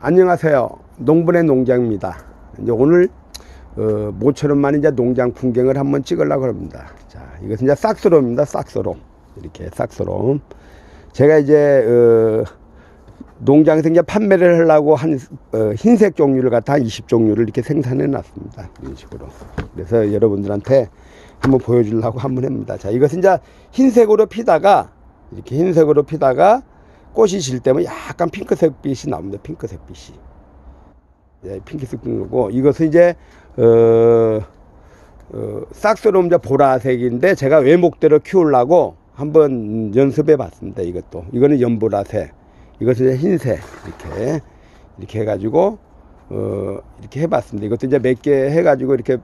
안녕하세요. 농분의 농장입니다. 이제 오늘 어, 모처럼만 이제 농장 풍경을 한번 찍으려고 합니다. 자, 이것은 이제 싹스롬입니다. 싹스롬. 이렇게 싹스롬. 제가 이제 어, 농장에서 이제 판매를 하려고 한 어, 흰색 종류를 갖다 한 20종류를 이렇게 생산해 놨습니다. 이런 식으로. 그래서 여러분들한테 한번 보여주려고 한번 합니다. 자, 이것은 이제 흰색으로 피다가 이렇게 흰색으로 피다가 꽃이 질 때면 약간 핑크색 빛이 나옵니다. 핑크색 빛이. 예, 핑크색 빛이고 이것은 이제 어, 어, 싹스롬 이제 보라색인데 제가 외목대로 키우려고 한번 연습해 봤습니다. 이것도 이거는 연보라색, 이것은 이제 흰색 이렇게 이렇게 해가지고 어, 이렇게 해봤습니다. 이것도 이제 몇 개 해가지고 이렇게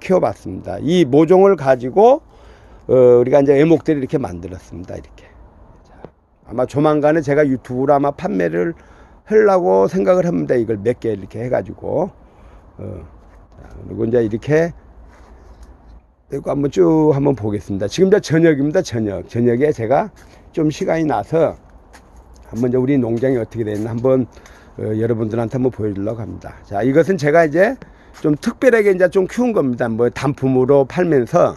키워봤습니다. 이 모종을 가지고 어, 우리가 이제 외목대로 이렇게 만들었습니다. 이렇게. 아마 조만간에 제가 유튜브로 아마 판매를 하려고 생각을 합니다. 이걸 몇 개 이렇게 해가지고. 어, 자, 그리고 이제 이렇게 이거 한번 쭉 한번 보겠습니다. 지금 이제 저녁입니다. 저녁. 저녁에 제가 좀 시간이 나서 한번 이제 우리 농장이 어떻게 되나 한번 어, 여러분들한테 한번 보여주려고 합니다. 자, 이것은 제가 이제 좀 특별하게 이제 좀 키운 겁니다. 뭐 단품으로 팔면서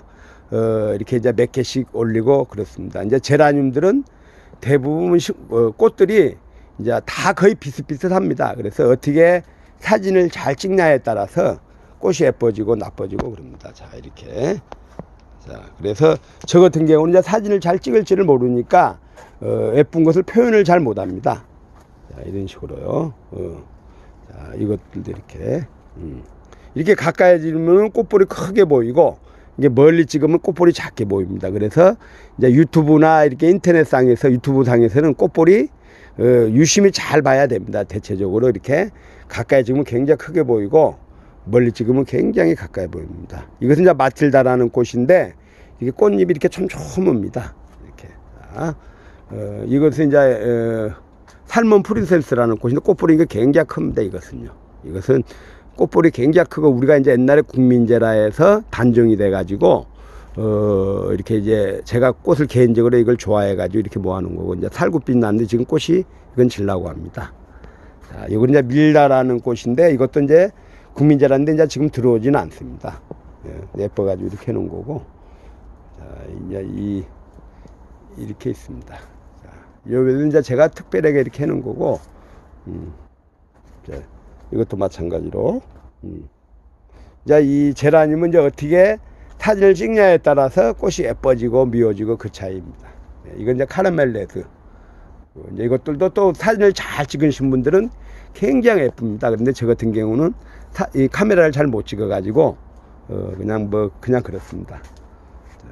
어, 이렇게 이제 몇 개씩 올리고 그렇습니다. 이제 제라늄들은 대부분 시- 어, 꽃들이 이제 다 거의 비슷비슷합니다. 그래서 어떻게 사진을 잘 찍냐에 따라서 꽃이 예뻐지고 나빠지고 그럽니다. 자, 이렇게. 자, 그래서 저 같은 경우는 이제 사진을 잘 찍을지를 모르니까 어, 예쁜 것을 표현을 잘 못합니다. 자, 이런 식으로요. 어. 자, 이것들도 이렇게. 음. 이렇게 가까이 지면 꽃볼이 크게 보이고 이게 멀리 찍으면 꽃볼이 작게 보입니다. 그래서 이제 유튜브나 이렇게 인터넷상에서 유튜브 상에서는 꽃볼이 어, 유심히 잘 봐야 됩니다. 대체적으로 이렇게 가까이 찍으면 굉장히 크게 보이고 멀리 찍으면 굉장히 가까이 보입니다. 이것은 이제 마틸다라는 꽃인데 이게 꽃잎이 이렇게 촘촘합니다. 이렇게. 자, 어, 이것은 이제 어, 살몬 프린세스라는 꽃인데 이게 굉장히 큽니다. 이것은요. 이것은 꽃볼이 굉장히 크고 우리가 이제 옛날에 국민제라에서 단종이 돼가지고 어 이렇게 이제 제가 꽃을 개인적으로 이걸 좋아해가지고 이렇게 모아놓은 거고 이제 살구빛 났는데 지금 꽃이 이건 질라고 합니다. 자, 이건 이제 밀다라는 꽃인데 이것도 이제 국민제라인데 이제 지금 들어오지는 않습니다. 예, 예뻐가지고 이렇게 해놓은 거고 자 이제 이 이렇게 있습니다. 자, 여기는 이제 제가 특별하게 이렇게 해놓은 거고 음, 자, 이것도 마찬가지로. 음. 자, 이 제라늄은 이제 어떻게 사진을 찍냐에 따라서 꽃이 예뻐지고 미워지고 그 차이입니다. 네, 이건 이제 카라멜 레드. 어, 이제 이것들도 또 사진을 잘 찍으신 분들은 굉장히 예쁩니다. 그런데 저 같은 경우는 사- 이 카메라를 잘 못 찍어가지고 어, 그냥 뭐 그냥 그렇습니다. 자.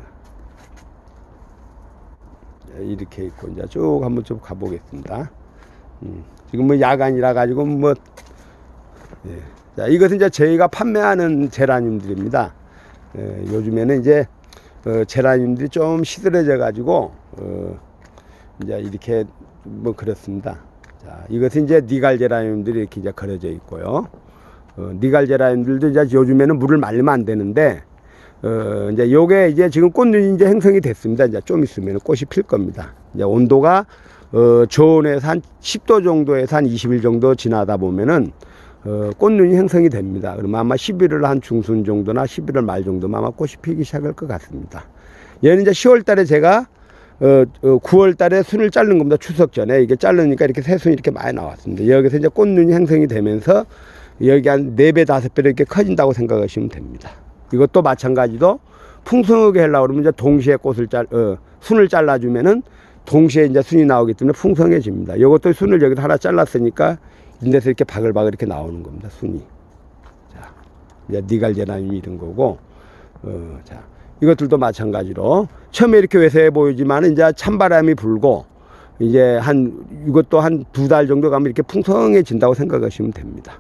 자, 이렇게 있고 이제 쭉 한번 좀 가보겠습니다. 음, 지금 뭐 야간이라 가지고 뭐 예. 자, 이것은 이제 저희가 판매하는 제라늄들입니다. 예, 요즘에는 이제 어, 제라늄들이 좀 시들해져 가지고 어, 이제 이렇게 뭐 그렇습니다. 자, 이것은 이제 니갈 제라늄들이 이렇게 이제 걸어져 있고요. 어, 니갈 제라늄들도 이제 요즘에는 물을 말리면 안 되는데 어, 이제 요게 이제 지금 꽃눈이 이제 형성이 됐습니다. 이제 좀 있으면 꽃이 필 겁니다. 이제 온도가 어, 저온에서 한 10도 정도에서 한 20일 정도 지나다 보면은 어, 꽃눈이 형성이 됩니다. 그러면 아마 11월 한 중순 정도나 11월 말 정도면 아마 꽃이 피기 시작할 것 같습니다. 얘는 이제 10월 달에 제가 어, 어, 9월 달에 순을 자른 겁니다. 추석 전에 이게 자르니까 이렇게 새순이 이렇게 많이 나왔습니다. 여기서 이제 꽃눈이 형성이 되면서 여기 한 4배, 5배로 이렇게 커진다고 생각하시면 됩니다. 이것도 마찬가지로 풍성하게 하려고 그러면 이제 동시에 꽃을 잘, 어, 순을 잘라주면은 동시에 이제 순이 나오기 때문에 풍성해집니다. 이것도 순을 여기서 하나 잘랐으니까 인데서 이렇게 바글바글 이렇게 나오는 겁니다. 순이. 자, 이제 니갈제라늄이 이런 거고, 어, 자, 이것들도 마찬가지로 처음에 이렇게 외세해 보이지만 이제 찬바람이 불고 이제 한 이것도 한 두 달 정도 가면 이렇게 풍성해진다고 생각하시면 됩니다.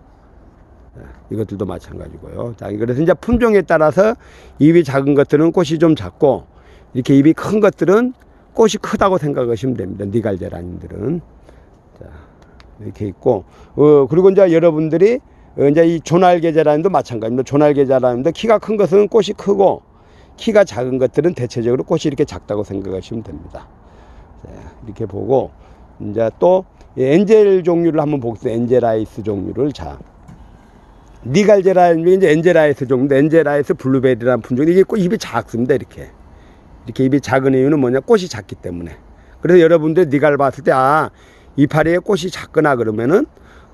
자, 이것들도 마찬가지고요. 자, 그래서 이제 품종에 따라서 입이 작은 것들은 꽃이 좀 작고 이렇게 입이 큰 것들은 꽃이 크다고 생각하시면 됩니다. 니갈제라늄들은. 자, 이렇게 있고, 어, 그리고 이제 여러분들이 어, 이제 이 조날개 제라늄도 마찬가지입니다. 조날개 제라늄도 키가 큰 것은 꽃이 크고 키가 작은 것들은 대체적으로 꽃이 이렇게 작다고 생각하시면 됩니다. 자, 이렇게 보고 이제 또이 엔젤 종류를 한번 보겠습니다. 엔젤아이스 종류를 자. 니갈제라 이제 엔젤아이스 종류, 엔젤아이스 블루베리라는 품종이 이게 꽃 입이 작습니다. 이렇게 이렇게 입이 작은 이유는 뭐냐? 꽃이 작기 때문에. 그래서 여러분들 니갈 봤을 때 아 이파리에 꽃이 작거나 그러면은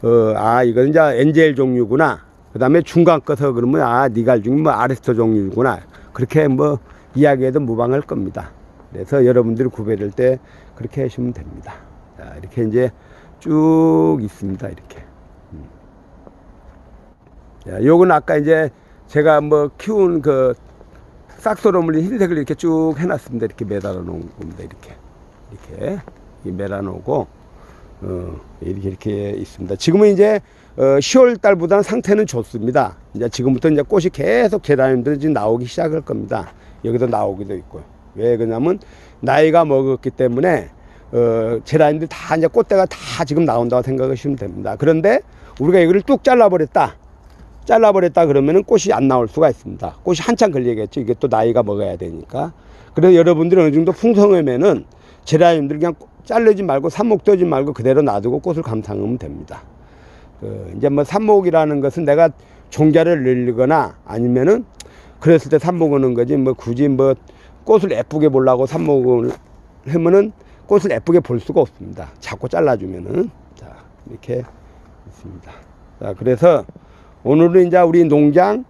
어 아 이건 이제 엔젤 종류구나. 그다음에 중간 거서 그러면 아 니갈 중에 뭐 아레스토 종류구나. 그렇게 뭐 이야기해도 무방할 겁니다. 그래서 여러분들이 구별할 때 그렇게 하시면 됩니다. 자, 이렇게 이제 쭉 있습니다. 이렇게. 음. 자, 요건 아까 이제 제가 뭐 키운 그 싹소로물 흰색을 이렇게 쭉 해놨습니다. 이렇게 매달아 놓은 겁니다. 이렇게. 이렇게 매달아 놓고, 어, 이렇게 이렇게 있습니다. 지금은 이제 어, 10월 달보다는 상태는 좋습니다. 이제 지금부터 이제 꽃이 계속 제라늄들이 지금 나오기 시작할 겁니다. 여기도 나오기도 있고요. 왜 그러냐면 나이가 먹었기 때문에 어, 제라늄들 다 이제 꽃대가 다 지금 나온다고 생각하시면 됩니다. 그런데 우리가 이거를 뚝 잘라버렸다. 잘라버렸다 그러면은 꽃이 안 나올 수가 있습니다. 꽃이 한참 걸리겠죠. 이게 또 나이가 먹어야 되니까. 그래서 여러분들이 어느 정도 풍성하면은 제라늄들 그냥 자르지 말고 삽목 떠지 말고 그대로 놔두고 꽃을 감상하면 됩니다. 그 이제 뭐 삽목이라는 것은 내가 종자를 늘리거나 아니면은 그랬을 때 삽목하는 거지 뭐 굳이 뭐 꽃을 예쁘게 보려고 삽목을 하면은 꽃을 예쁘게 볼 수가 없습니다. 자꾸 잘라주면은 자 이렇게 있습니다. 자 그래서 오늘은 이제 우리 농장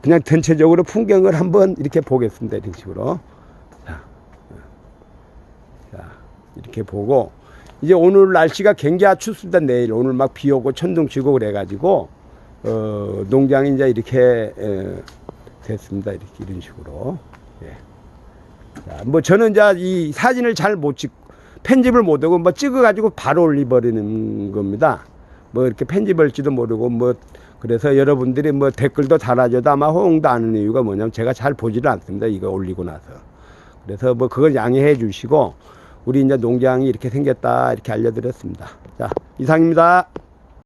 그냥 전체적으로 풍경을 한번 이렇게 보겠습니다. 이런 식으로 자, 자 이렇게 보고 이제 오늘 날씨가 굉장히 춥습니다. 내일 오늘 막 비 오고 천둥 치고 그래가지고 어, 농장이 이제 이렇게 에, 됐습니다. 이렇게 이런 식으로. 예. 자, 뭐 저는 이제 이 사진을 잘 못 찍, 편집을 못 하고 뭐 찍어가지고 바로 올려버리는 겁니다. 뭐 이렇게 편집할지도 모르고 뭐 그래서 여러분들이 뭐 댓글도 달아줘도 아마 호응도 안 하는 이유가 뭐냐면 제가 잘 보지를 않습니다. 이거 올리고 나서. 그래서 뭐 그걸 양해해 주시고 우리 이제 농장이 이렇게 생겼다 이렇게 알려드렸습니다. 자, 이상입니다.